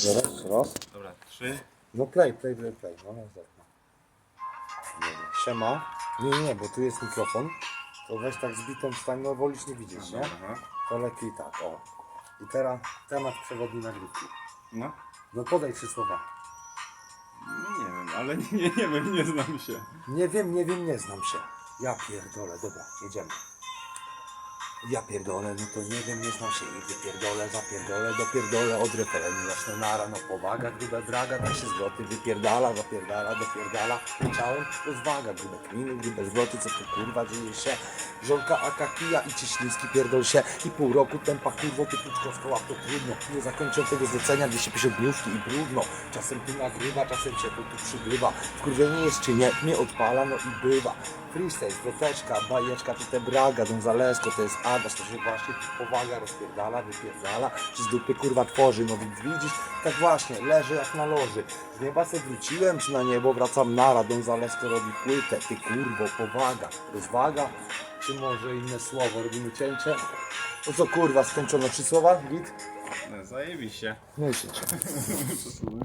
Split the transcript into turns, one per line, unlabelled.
Zaraz, raz.
Dobra, trzy.
No play, play, play, play. No, no, zerknę. Dobra. Siema. Nie, nie, bo tu jest mikrofon. To weź tak zbitą stań, no wolisz nie widzieć, nie?
Aha.
To lepiej tak, o. I teraz temat przewodni nagrywki.
No.
No podaj trzy słowa.
No nie wiem, ale nie, nie, nie wiem, nie znam się.
Nie wiem, nie wiem, nie znam się. Ja pierdolę, dobra, jedziemy. Ja pierdolę, no to nie wiem, nie znam się i wypierdolę, zapierdolę, dopierdolę od referendum zacznę nara, no powaga, gruba draga, tak się zwroty wypierdala, zapierdala, dopierdala, ciałem rozwaga, grube kminy, grube zwroty, co tu kurwa dzieje się, żonka akakija i ciśliński pierdol się. I pół roku tempa kurwo, ty krótko w kołach to trudno, nie zakończę tego zlecenia, 250 dniówki i brudno, czasem tu nagrywa, czasem się tu, przygrywa, wkurwienie jest czy nie, nie odpala, no i bywa, freestyle, zwroteczka, bajeczka, to te braga, Don Zalesko, to jest Adaś, to się właśnie powaga rozpierdala, wypierdala, czy z dupy kurwa tworzy, no więc widzisz, tak właśnie, leży jak na loży, z nieba se wróciłem, czy na niebo wracam nara, Don Zalesko robi płytę, ty kurwo, powaga, rozwaga, czy może inne słowo, robimy cięcie, no co kurwa, skończono trzy słowa, git?
No, zajebiście.
No i się